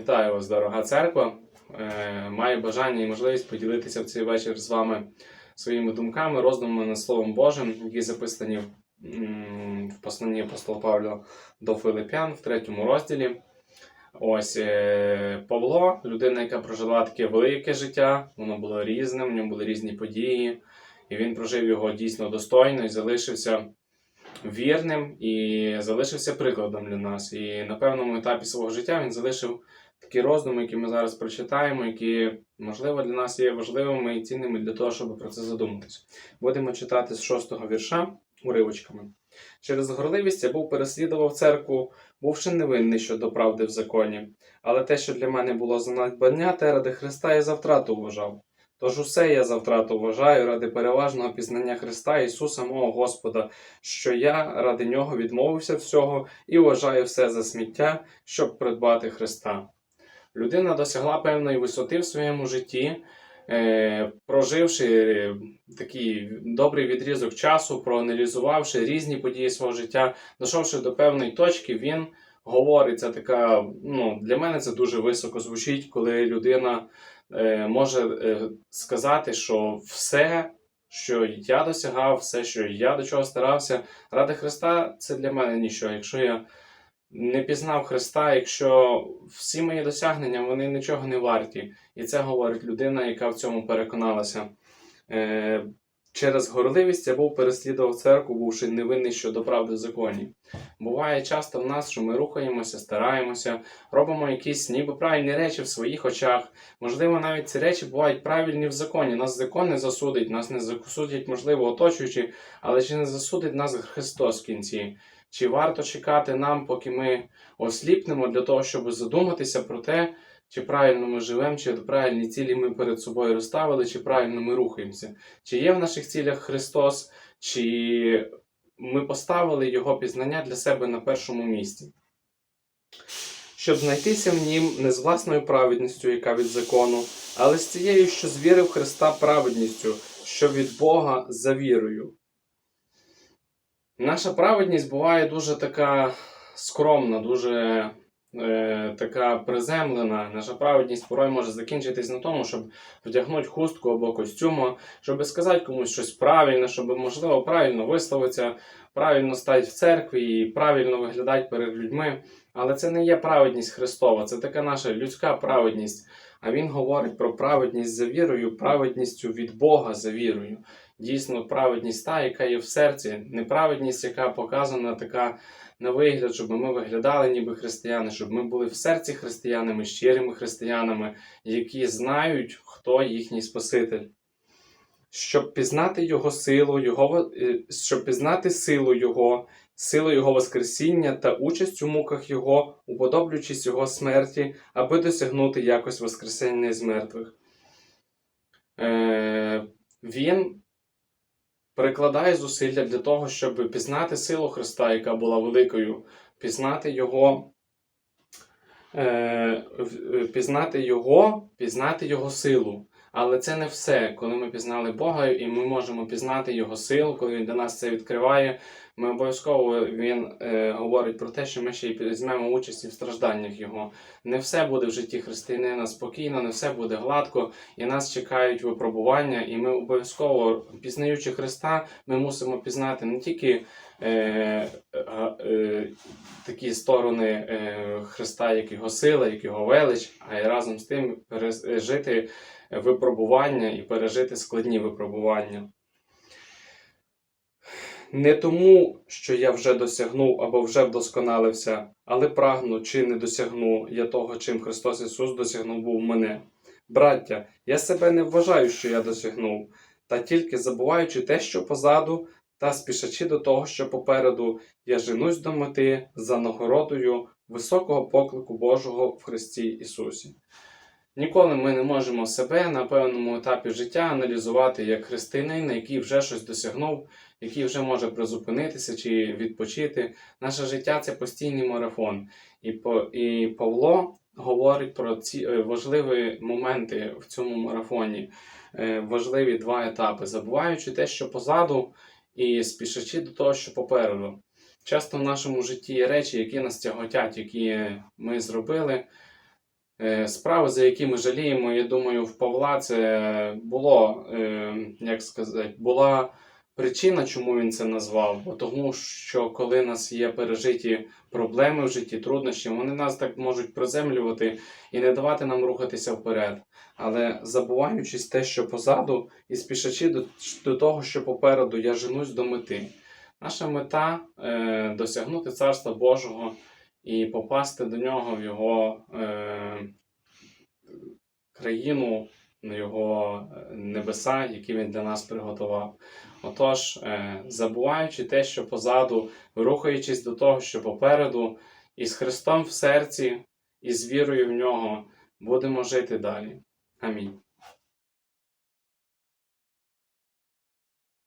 Вітаю вас, дорога церква. Е, Маю бажання і можливість поділитися в цей вечір з вами своїми думками, роздумами над Словом Божим, які записані в, посланні апостола Павла до Филип'ян в третьому розділі. Ось е, Павло, людина, яка прожила таке велике життя, воно було різним, в ньому були різні події, і він прожив його дійсно достойно і залишився вірним і залишився прикладом для нас. І на певному етапі свого життя він залишив такі роздуми, які ми зараз прочитаємо, які, можливо, для нас є важливими і цінними для того, щоб про це задуматися. Будемо читати з шостого вірша уривочками. Через горливість я був переслідував церкву, бувши невинний щодо правди в законі, але те, що для мене було за надбання, те ради Христа я за вважав. Тож усе я за втрату вважаю ради переважного пізнання Христа Ісуса мого Господа, що я ради Нього відмовився всього і вважаю все за сміття, щоб придбати Христа. Людина досягла певної висоти в своєму житті, е, проживши такий добрий відрізок часу, проаналізувавши різні події свого життя, дійшовши до певної точки, він говорить, це така, ну, для мене це дуже високо звучить, коли людина е, може е, сказати, що все, що я досягав, все, що я до чого старався, ради Христа, це для мене нічого. Якщо я не пізнав Христа, якщо всі мої досягнення вони нічого не варті. І це говорить людина, яка в цьому переконалася. Е, через горливість я був переслідував церкву, бувши невинний щодо правди в законі. Буває часто в нас, що ми рухаємося, стараємося, робимо якісь ніби правильні речі в своїх очах. Можливо, навіть ці речі бувають правильні в законі. Нас закон не засудить, нас не засудять, можливо, оточуючі, але чи не засудить нас Христос в кінці? Чи варто чекати нам, поки ми осліпнемо для того, щоб задуматися про те, чи правильно ми живемо, чи правильні цілі ми перед собою розставили, чи правильно ми рухаємося? Чи є в наших цілях Христос, чи ми поставили Його пізнання для себе на першому місці? Щоб знайтися в нім не з власною праведністю, яка від закону, але з цією, що з віри в Христа праведністю, що від Бога за вірою. Наша праведність буває дуже така скромна, дуже е, така приземлена. Наша праведність порой може закінчитись на тому, щоб вдягнути хустку або костюм, щоб сказати комусь щось правильне, щоб, можливо, правильно висловитися, правильно стати в церкві і правильно виглядати перед людьми. Але це не є праведність Христова, це така наша людська праведність. А Він говорить про праведність за вірою, праведністю від Бога за вірою. Дійсно, праведність та, яка є в серці, неправедність, яка показана така на вигляд, щоб ми виглядали ніби християни, щоб ми були в серці християнами, щирими християнами, які знають, хто їхній Спаситель. Щоб пізнати Його силу, його, е, щоб пізнати силу Його, силу Його Воскресіння та участь у муках Його, уподоблюючись Його смерті, аби досягнути якось Воскресення з мертвих. Е, Він перекладає зусилля для того, щоб пізнати силу Христа, яка була великою, пізнати Його, е, пізнати Його, пізнати Його силу. Але це не все. Коли ми пізнали Бога, і ми можемо пізнати Його силу, коли Він для нас це відкриває, ми обов'язково Він е, говорить про те, що ми ще й візьмемо участь в стражданнях Його. Не все буде в житті християнина спокійно, не все буде гладко, і нас чекають випробування, і ми обов'язково, пізнаючи Христа, ми мусимо пізнати не тільки е, е, такі сторони е, Христа, як його сила, як його велич, а й разом з тим пережити випробування і пережити складні випробування. Не тому, що я вже досягнув або вже вдосконалився, але прагну чи не досягну я того, чим Христос Ісус досягнув був мене. Браття, я себе не вважаю, що я досягнув, та тільки забуваючи те, що позаду, та спішачи до того, що попереду, я женусь до мети за нагородою високого поклику Божого в Христі Ісусі. Ніколи ми не можемо себе на певному етапі життя аналізувати як християнин, який вже щось досягнув, який вже може призупинитися чи відпочити. Наше життя це постійний марафон. І, і Павло говорить про ці е, важливі моменти в цьому марафоні, е, важливі два етапи, забуваючи те, що позаду, і спішачи до того, що попереду. Часто в нашому житті є речі, які нас тяготять, які ми зробили. е, справи, за які ми жаліємо. Я думаю, в Павла це було, як сказати, була причина, чому він це назвав. Бо тому, що коли у нас є пережиті проблеми в житті, труднощі, вони нас так можуть приземлювати і не давати нам рухатися вперед. Але забуваючись те, що позаду, і спішачи до, до того, що попереду, я женусь до мети. Наша мета е, досягнути Царства Божого і попасти до нього в його е, країну, на його е, небеса, які він для нас приготував. Отож, е, забуваючи те, що позаду, рухаючись до того, що попереду, і з Христом в серці, і з вірою в нього будемо жити далі. Амінь.